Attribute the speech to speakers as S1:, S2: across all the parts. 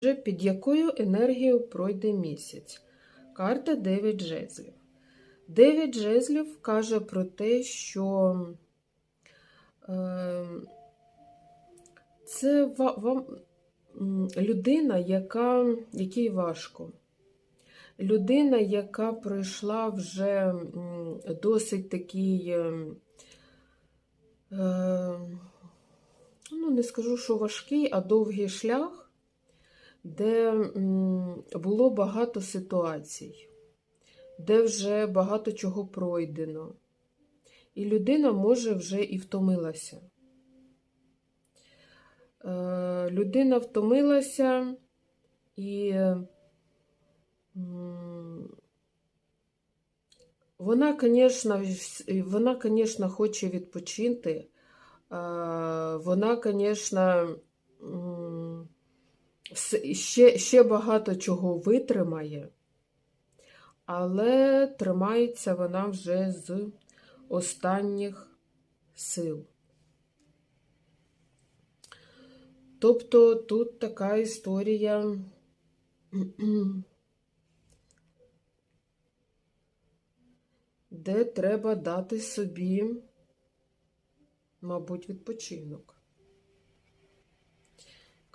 S1: під якою енергією пройде місяць. Карта 9 жезлів. 9 жезлів каже про те, що е, це ва- вам людина, яка, якій важко. Людина, яка пройшла вже досить такий, е, е, ну, не скажу, що важкий, а довгий шлях, де було багато ситуацій, де вже багато чого пройдено. І людина може вже і втомилася. Е, Людина втомилася і вона, звісно, вона, звісно, хоче відпочити. Е, Вона, звісно, ще, ще багато чого витримає, але тримається вона вже з останніх сил. Тобто тут така історія. Де треба дати собі, мабуть, відпочинок.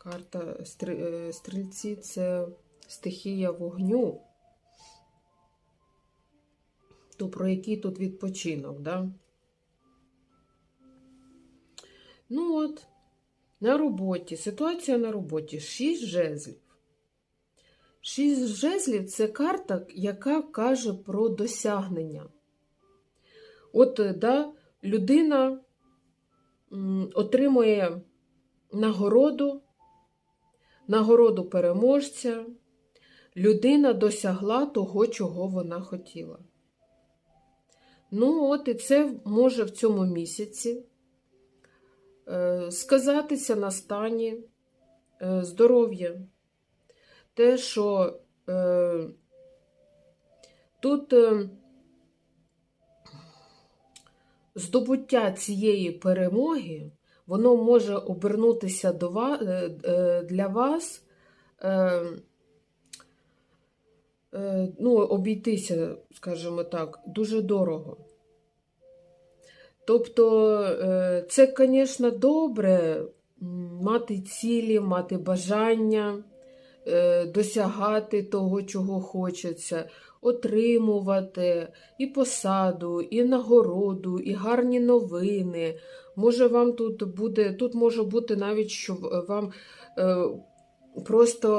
S1: Карта е, стрільці це стихія вогню. То про який тут відпочинок, да? Ну от, на роботі, ситуація на роботі. Шість жезлів. Шість жезлів це карта, яка каже про досягнення. От, е, да, людина отримує нагороду, нагороду переможця. Людина досягла того, чого вона хотіла. Ну, от і це може в цьому місяці е, сказатися на стані е, здоров'я. Те, що е, тут здобуття цієї перемоги, воно може обернутися до вас, для вас, е, е, ну, обійтися, скажімо так, дуже дорого. Тобто, е, це, звісно, добре мати цілі, мати бажання, е, досягати того, чого хочеться, отримувати і посаду, і нагороду, і гарні новини. Може, вам тут буде, тут може бути навіть, що вам е, просто